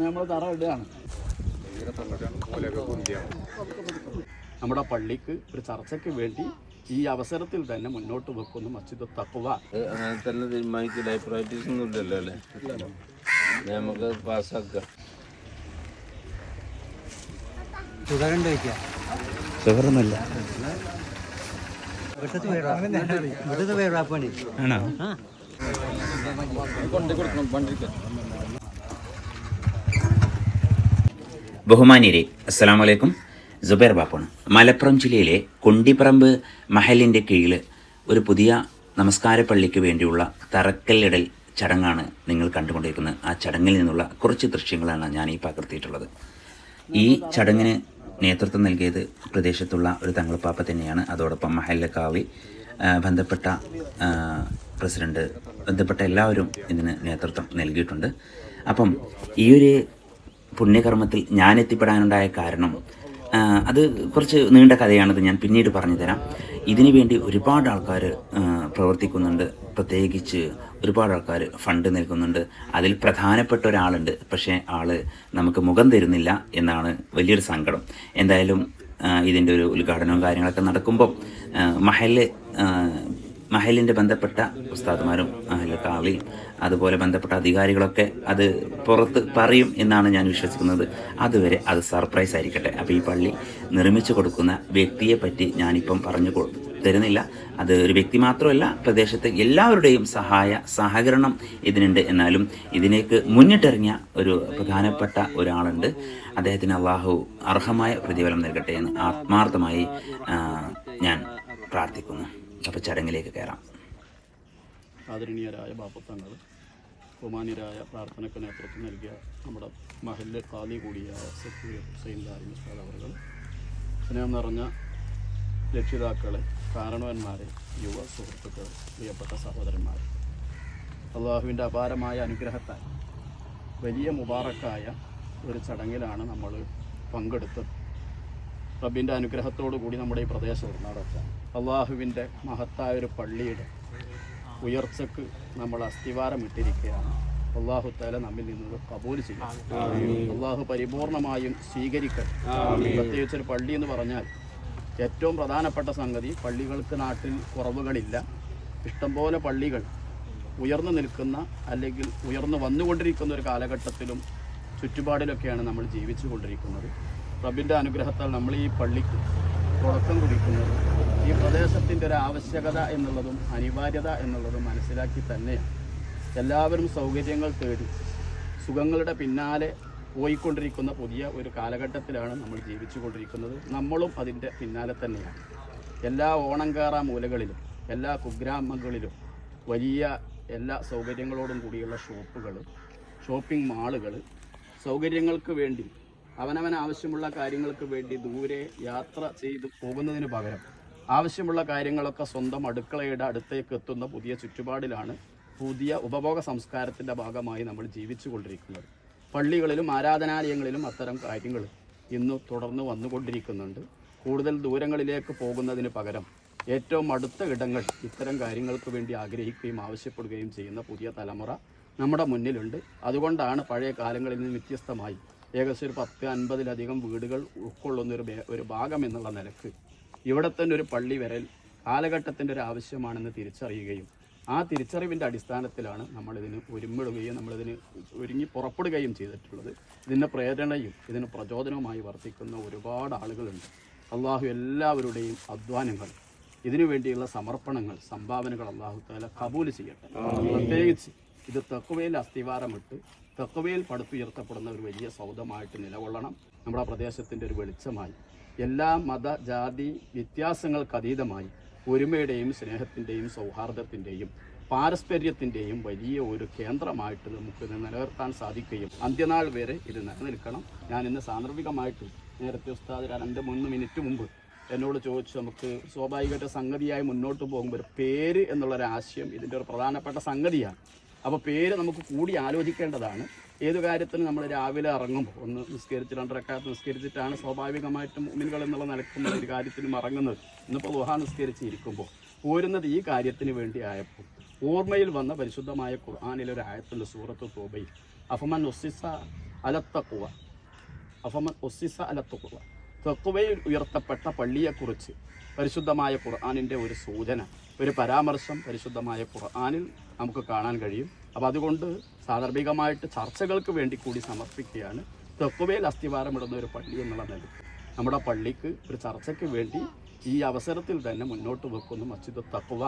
നമ്മൾ തറ ഇടുകയാണ്. നമ്മുടെ പള്ളിക്ക് ഒരു ചർച്ചയ്ക്ക് വേണ്ടി ഈ അവസരത്തിൽ തന്നെ മുന്നോട്ട് വെക്കുന്നു മസ്ജിദ് തക്കുക അങ്ങനെ തന്നെ തീരുമാനിക്കില്ല പ്രാക്ടീസ് ഒന്നും ഇല്ലല്ലോ അല്ലേ? നമുക്ക് പാസ്സാക്കാം. ഷുഗറുണ്ട് വയ്ക്കുക ഷുഗറൊന്നുമില്ല ഇവിടുത്തെ വേറാ ഇവിടുത്തെ വേറാ പണി. ആണോ? ബഹുമാന്യരെ അസ്സലാമലൈക്കും. ജുബൈർ ബാപ്പാണ്. മലപ്പുറം ജില്ലയിലെ കൊണ്ടിപ്പറമ്പ് മഹലിന്റെ കീഴിൽ ഒരു പുതിയ നമസ്കാര പള്ളിക്ക് വേണ്ടിയുള്ള തറക്കല്ലിടൽ ചടങ്ങാണ് നിങ്ങൾ കണ്ടുകൊണ്ടിരിക്കുന്നത്. ആ ചടങ്ങിൽ നിന്നുള്ള കുറച്ച് ദൃശ്യങ്ങളാണ് ഞാൻ ഈ പകർത്തിയിട്ടുള്ളത്. ഈ ചടങ്ങിന് നേതൃത്വം നൽകിയത് പ്രദേശത്തുള്ള ഒരു തങ്ങൾപ്പാപ്പ തന്നെയാണ്. അതോടൊപ്പം മഹലിലെ കാവി ബന്ധപ്പെട്ട പ്രസിഡന്റ് ബന്ധപ്പെട്ട എല്ലാവരും ഇതിന് നേതൃത്വം നൽകിയിട്ടുണ്ട്. അപ്പം ഈ ഒരു പുണ്യകർമ്മത്തിൽ ഞാൻ എത്തിപ്പെടാനുണ്ടായ കാരണം അത് കുറച്ച് നീണ്ട കഥയാണത് ഞാൻ പിന്നീട് പറഞ്ഞു തരാം ഇതിനു വേണ്ടി ഒരുപാട് ആൾക്കാർ പ്രവർത്തിക്കുന്നുണ്ട്. പ്രത്യേകിച്ച് ഒരുപാട് ആൾക്കാർ ഫണ്ട് നൽകുന്നുണ്ട് അതിൽ പ്രധാനപ്പെട്ട ഒരാളുണ്ട്. പക്ഷേ ആൾ നമുക്ക് മുഖം തരുന്നില്ല എന്നാണ് വലിയൊരു സങ്കടം. എന്തായാലും ഇതിന്റെ ഒരു ഉദ്ഘാടനവും കാര്യങ്ങളൊക്കെ നടക്കുമ്പോൾ മഹൽ മഹലിന്റെ ബന്ധപ്പെട്ട ഉസ്താദുമാരും മഹൽ കാളി അതുപോലെ ബന്ധപ്പെട്ട അധികാരികളൊക്കെ അത് പുറത്ത് പറയും എന്നാണ് ഞാൻ വിശ്വസിക്കുന്നത്. അതുവരെ അത് സർപ്രൈസ് ആയിരിക്കട്ടെ. അപ്പോൾ ഈ പള്ളി നിർമ്മിച്ചു കൊടുക്കുന്ന വ്യക്തിയെ പറ്റി ഞാനിപ്പം പറഞ്ഞു തരുന്നില്ല. അത് ഒരു വ്യക്തി മാത്രമല്ല പ്രദേശത്തെ എല്ലാവരുടെയും സഹായ സഹകരണം ഇതിനുണ്ട് എന്നാലും ഇതിനേക്ക് മുന്നിട്ടിറങ്ങിയ ഒരു പ്രധാനപ്പെട്ട ഒരാളുണ്ട്. അദ്ദേഹത്തിന് അള്ളാഹു അർഹമായ പ്രതിഫലം നൽകട്ടെ എന്ന് ആത്മാർത്ഥമായി ഞാൻ പ്രാർത്ഥിക്കുന്നു. അപ്പോൾ ചടങ്ങിലേക്ക് കയറാം ആദരണീയരായ ബാപ്പത്തങ്ങൾ ബഹുമാന്യരായ പ്രാർത്ഥനയ്ക്ക് നേതൃത്വം നൽകിയ നമ്മുടെ മഹല്ല് കാലി കൂടിയായ സക്കീർ ഹുസൈൻ ലാരി മുസ്താദ് അവർ സ്നേഹം നിറഞ്ഞ രക്ഷിതാക്കളെ കാരണവന്മാരെ യുവ സുഹൃത്തുക്കൾ പ്രിയപ്പെട്ട സഹോദരന്മാർ അള്ളാഹുവിന്റെ അപാരമായ അനുഗ്രഹത്താൽ വലിയ മുബാറക്കായ ഒരു ചടങ്ങിലാണ് നമ്മൾ പങ്കെടുത്തത് റബ്ബിന്റെ അനുഗ്രഹത്തോടു കൂടി നമ്മുടെ ഈ പ്രദേശം നടത്താം അള്ളാഹുവിന്റെ മഹത്തായ ഒരു പള്ളിയുടെ ഉയർച്ചക്ക് നമ്മൾ അസ്ഥിവാരം ഇട്ടിരിക്കുകയാണ് അള്ളാഹു താല നമ്മിൽ നിന്ന് കബൂൽ ചെയ്യും. അള്ളാഹു പരിപൂർണമായും സ്വീകരിക്കട്ടെ. പ്രത്യേകിച്ച് ഒരു പള്ളി എന്ന് പറഞ്ഞാൽ ഏറ്റവും പ്രധാനപ്പെട്ട സംഗതി പള്ളികൾക്ക് നാട്ടിൽ കുറവുകളില്ല. ഇഷ്ടംപോലെ പള്ളികൾ ഉയർന്നു നിൽക്കുന്ന അല്ലെങ്കിൽ ഉയർന്നു വന്നുകൊണ്ടിരിക്കുന്ന ഒരു കാലഘട്ടത്തിലും ചുറ്റുപാടിലൊക്കെയാണ് നമ്മൾ ജീവിച്ചു കൊണ്ടിരിക്കുന്നത് റബ്ബിന്റെ അനുഗ്രഹത്താൽ നമ്മൾ ഈ പള്ളിക്ക് തുടക്കം കുറിക്കുന്നത് ഈ പ്രദേശത്തിന്റെ ഒരു ആവശ്യകത എന്നുള്ളതും അനിവാര്യത എന്നുള്ളതും മനസ്സിലാക്കി തന്നെയാണ്. എല്ലാവരും സൗകര്യങ്ങൾ തേടി സുഖങ്ങളുടെ പിന്നാലെ പോയിക്കൊണ്ടിരിക്കുന്ന പുതിയ ഒരു കാലഘട്ടത്തിലാണ് നമ്മൾ ജീവിച്ചു കൊണ്ടിരിക്കുന്നത് നമ്മളും അതിന്റെ പിന്നാലെ തന്നെയാണ്. എല്ലാ ഓണങ്കാറ മൂലകളിലും എല്ലാ കുഗ്രാമങ്ങളിലും വലിയ എല്ലാ സൗകര്യങ്ങളോടും കൂടിയുള്ള ഷോപ്പുകൾ ഷോപ്പിംഗ് മാളുകൾ സൗകര്യങ്ങൾക്ക് വേണ്ടി അവനവൻ ആവശ്യമുള്ള കാര്യങ്ങൾക്ക് വേണ്ടി ദൂരെ യാത്ര ചെയ്ത് പോകുന്നതിന് പകരം ആവശ്യമുള്ള കാര്യങ്ങളൊക്കെ സ്വന്തം അടുക്കളയുടെ അടുത്തേക്ക് എത്തുന്ന പുതിയ ചുറ്റുപാടിലാണ് പുതിയ ഉപഭോഗ സംസ്കാരത്തിന്റെ ഭാഗമായി നമ്മൾ ജീവിച്ചു കൊണ്ടിരിക്കുന്നത് പള്ളികളിലും ആരാധനാലയങ്ങളിലും അത്തരം കാര്യങ്ങൾ ഇന്ന് തുടർന്ന് വന്നുകൊണ്ടിരിക്കുന്നുണ്ട്. കൂടുതൽ ദൂരങ്ങളിലേക്ക് പോകുന്നതിന് പകരം ഏറ്റവും അടുത്ത ഇടങ്ങൾ ഇത്തരം കാര്യങ്ങൾക്ക് വേണ്ടി ആഗ്രഹിക്കുകയും ആവശ്യപ്പെടുകയും ചെയ്യുന്ന പുതിയ തലമുറ നമ്മുടെ മുന്നിലുണ്ട്. അതുകൊണ്ടാണ് പഴയ കാലങ്ങളിൽ നിന്ന് വ്യത്യസ്തമായി ഏകദേശം ഒരു പത്ത് അൻപതിലധികം വീടുകൾ ഉൾക്കൊള്ളുന്ന ഒരു ഒരു ഭാഗം എന്നുള്ള നിലയ്ക്ക് ഇവിടെ തന്നെ ഒരു പള്ളി വരൽ കാലഘട്ടത്തിന്റെ ഒരു ആവശ്യമാണെന്ന് തിരിച്ചറിയുകയും ആ തിരിച്ചറിവിന്റെ അടിസ്ഥാനത്തിലാണ് നമ്മളിതിന് ഒരുമിടുകയും നമ്മളിതിന് ഒരുങ്ങി പുറപ്പെടുകയും ചെയ്തിട്ടുള്ളത്. ഇതിന്റെ പ്രേരണയും ഇതിന് പ്രചോദനവുമായി വർത്തിക്കുന്ന ഒരുപാട് ആളുകളുണ്ട്. അള്ളാഹു എല്ലാവരുടെയും അധ്വാനങ്ങൾ ഇതിനു വേണ്ടിയുള്ള സമർപ്പണങ്ങൾ സംഭാവനകൾ അള്ളാഹു താല കബൂൽ ചെയ്യട്ടെ. പ്രത്യേകിച്ച് ഇത് തെക്കുവയിൽ അസ്ഥിവാരമിട്ട് തെക്കുവയിൽ പടുത്തുയർത്തപ്പെടുന്ന ഒരു വലിയ സൗധമായിട്ട് നിലകൊള്ളണം. നമ്മുടെ പ്രദേശത്തിന്റെ ഒരു വെളിച്ചമായി. എല്ലാ മത ജാതി വ്യത്യാസങ്ങൾക്കതീതമായി ഒരുമയുടെയും സ്നേഹത്തിന്റെയും സൗഹാർദ്ദത്തിന്റെയും പാരസ്പര്യത്തിന്റെയും വലിയ ഒരു കേന്ദ്രമായിട്ട് നമുക്ക് നിലനിർത്താൻ സാധിക്കുകയും അന്ത്യനാൾ വരെ ഇത് നിലനിൽക്കണം. ഞാൻ ഇന്ന് സാന്ദർഭികമായിട്ട് നേരത്തെ ഉസ്താദ് രണ്ട് മൂന്ന് മിനിറ്റ് മുമ്പ് എന്നോട് ചോദിച്ചു നമുക്ക് സ്വാഭാവികമായിട്ട് സംഗതിയായി മുന്നോട്ട് പോകുമ്പോൾ ഒരു പേര് എന്നുള്ളൊരാശയം ഇതിന്റെ ഒരു പ്രധാനപ്പെട്ട സംഗതിയാണ്. അപ്പോൾ പേര് നമുക്ക് കൂടി ആലോചിക്കേണ്ടതാണ്. ഏത് കാര്യത്തിനും നമ്മൾ രാവിലെ ഇറങ്ങുമ്പോൾ ഒന്ന് നിസ്കരിച്ച് രണ്ടരക്കാലത്ത് നിസ്കരിച്ചിട്ടാണ് സ്വാഭാവികമായിട്ടും മുമിനുകൾ എന്നുള്ള നിലക്കും ഒരു കാര്യത്തിനും ഇറങ്ങുന്നത്. ഇന്നിപ്പോൾ ദുഹ നിസ്കരിച്ചിരിക്കുമ്പോൾ പോരുന്നത് ഈ കാര്യത്തിന് വേണ്ടി ആയപ്പോൾ ഓർമ്മയിൽ വന്ന പരിശുദ്ധമായ ഖുർആാനിലെ ഒരു ആയത്തുണ്ട് സൂറത്ത് തോബയിൽ. അഫമൻ ഒസിസ അലത്തക്കുവ അഫമൻ ഒസിസ അലത്തക്കുവ തെക്കുവയിൽ ഉയർത്തപ്പെട്ട പള്ളിയെക്കുറിച്ച് പരിശുദ്ധമായ ഖുർആാനിന്റെ ഒരു സൂചന. ഒരു പരാമർശം പരിശുദ്ധമായ ഖുർആാനിൽ നമുക്ക് കാണാൻ കഴിയും. അപ്പോൾ അതുകൊണ്ട് സാന്ദർഭികമായിട്ട് ചർച്ചകൾക്ക് വേണ്ടി കൂടി സമർപ്പിക്കുകയാണ്. തെക്കുവേൽ അസ്ഥിവാരമിടുന്ന ഒരു പള്ളി എന്നുള്ള നിലയ്ക്ക് നമ്മുടെ പള്ളിക്ക് ഒരു ചർച്ചയ്ക്ക് വേണ്ടി ഈ അവസരത്തിൽ തന്നെ മുന്നോട്ട് വെക്കുന്ന മസ്ജിദ് തക്കുവ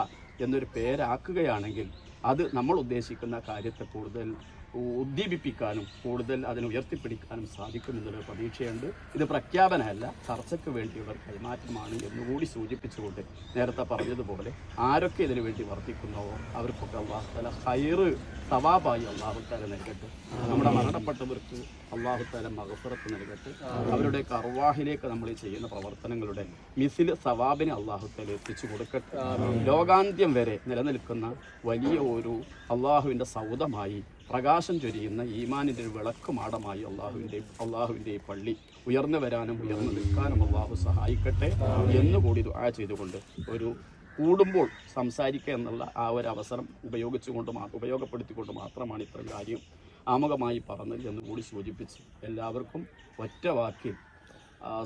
എന്നൊരു പേരാക്കുകയാണെങ്കിൽ അത് നമ്മൾ ഉദ്ദേശിക്കുന്ന കാര്യത്തെ കൂടുതൽ ഉദ്ദീപിപ്പിക്കാനും കൂടുതൽ അതിനെ ഉയർത്തിപ്പിടിക്കാനും സാധിക്കുമെന്നൊരു പ്രതീക്ഷയുണ്ട്. ഇത് പ്രഖ്യാപനമല്ല ചർച്ചയ്ക്ക് വേണ്ടിയുള്ള കൈമാറ്റമാണ് എന്നുകൂടി സൂചിപ്പിച്ചുകൊണ്ട് നേരത്തെ പറഞ്ഞതുപോലെ ആരൊക്കെ ഇതിനു വേണ്ടി വർദ്ധിക്കുന്നുവോ അവർക്കൊക്കെ അള്ളാഹുത്തല ഹൈറ് സവാബായി അള്ളാഹുത്താല നൽകട്ടെ. നമ്മുടെ മരണപ്പെട്ടവർക്ക് അള്ളാഹുത്താല മകഫറത്ത് നൽകട്ടെ. അവരുടെ കർവാഹിലേക്ക് നമ്മൾ ചെയ്യുന്ന പ്രവർത്തനങ്ങളുടെ മിസിൽ സവാബിനെ അള്ളാഹുത്താല എത്തിച്ചു കൊടുക്കട്ടെ. ലോകാന്ത്യം വരെ നിലനിൽക്കുന്ന വലിയ ഒരു അള്ളാഹുവിന്റെ സൗദമായി പ്രകാശം ചൊരിയുന്ന ഈമാനിന്റെ ഒരു വിളക്കുമാടമായി അള്ളാഹുവിന്റെ അള്ളാഹുവിന്റെ പള്ളി ഉയർന്നു വരാനും ഉയർന്നു നിൽക്കാനും അള്ളാഹു സഹായിക്കട്ടെ എന്നുകൂടി ദുആ ചെയ്തുകൊണ്ട് ഒരു കൂടുമ്പോൾ സംസാരിക്കുക എന്നുള്ള ആ ഒരു അവസരം ഉപയോഗിച്ചുകൊണ്ട് മാ ഉപയോഗപ്പെടുത്തിക്കൊണ്ട് മാത്രമാണ് ഇത്രയും കാര്യം ആമുഖമായി പറഞ്ഞത് എന്ന് കൂടി സൂചിപ്പിച്ച് എല്ലാവർക്കും ഒറ്റ വാക്കിൽ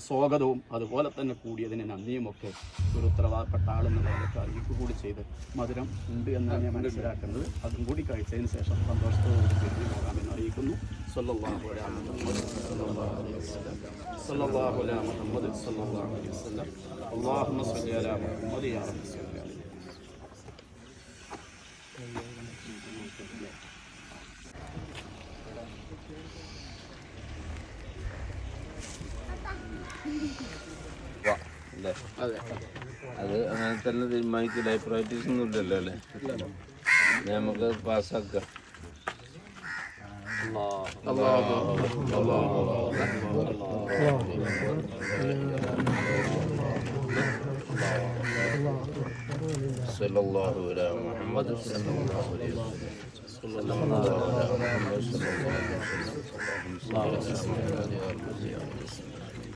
സ്വാഗതവും അതുപോലെ തന്നെ കൂടിയതിന് നന്ദിയുമൊക്കെ ഒരു ഉത്തരവാദപ്പെട്ട ആളെന്നുള്ള നിലയ്ക്ക് അറിയിപ്പ് കൂടി ചെയ്ത് മധുരം ഉണ്ട് എന്നാണ് ഞാൻ മനസ്സിലാക്കുന്നത്. അതും കൂടി കഴിച്ചതിന് ശേഷം സന്തോഷത്തോടുകൂടി പിരിഞ്ഞു പോകാമെന്ന് അറിയിക്കുന്നു. സല്ലല്ലാഹു അലാ മുഹമ്മദ് സല്ലല്ലാഹു അലൈഹി വസല്ലം. അലാ മുഹമ്മദ് യാ റബ്ബി അല്ലേ അതെ അത് അങ്ങനെ തന്നെ തീരുമാനിക്കും ലൈഫ് പ്രാക്ടീസ് ഒന്നും ഇല്ലല്ലോ അല്ലേ നമുക്ക് പാസ്സാക്കാം صلى الله على محمد صلى الله عليه وسلم صلى الله على محمد صلى الله عليه وسلم اللهم صل على محمد وعلى آله وصحبه وسلم